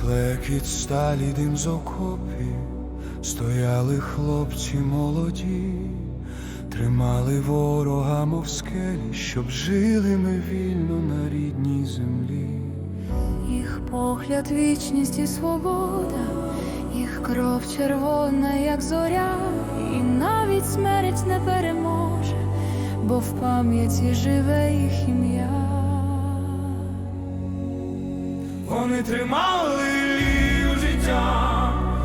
клекіт сталі дим з окопів, стояли хлопці молоді, тримали ворога, мов скелі, щоб жили ми вільно на рідній землі. Їх погляд, вічність і свобода, їх кров червона, як зоря, і навіть смерть не переможе, бо в пам'яті живе їх ім'я. Вони тримали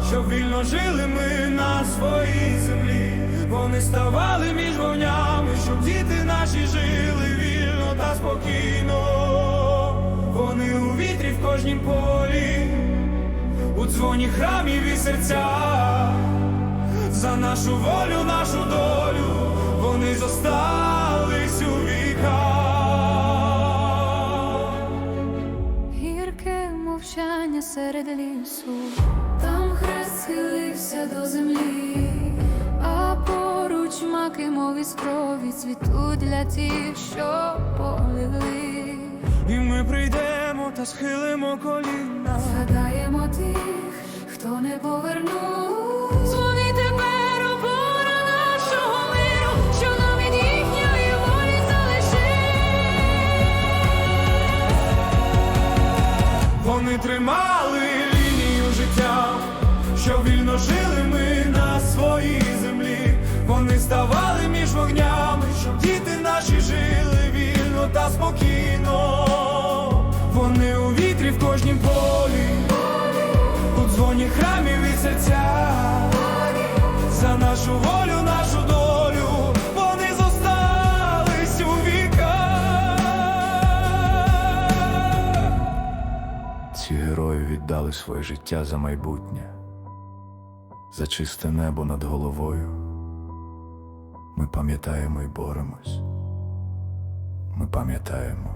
щоб вільно жили ми на своїй землі. Вони ставали між вогнями, щоб діти наші жили вільно та спокійно. Вони у вітрі в кожнім полі, у дзвоні храмів і серця. За нашу волю, нашу долю, вони зостались у віках. Гірке мовчання серед лісу, схилився до землі, а поруч маки, мов із крові, цвітуть для тих, що полегли. І ми прийдемо та схилимо коліна. Згадаємо тих, хто не повернув. Дзвони тепер опора нашого миру, що нам від їхньої волі залишив. Вони тримали лінію життя, що вільно жили ми на своїй землі. Вони ставали між вогнями, щоб діти наші жили вільно та спокійно. Вони у вітрі в кожнім полі, у дзвоні храмів і серця. За нашу волю, нашу долю, вони зостались у віках. Ці герої віддали своє життя за майбутнє, за чисте небо над головою. Ми пам'ятаємо і боремось. Ми пам'ятаємо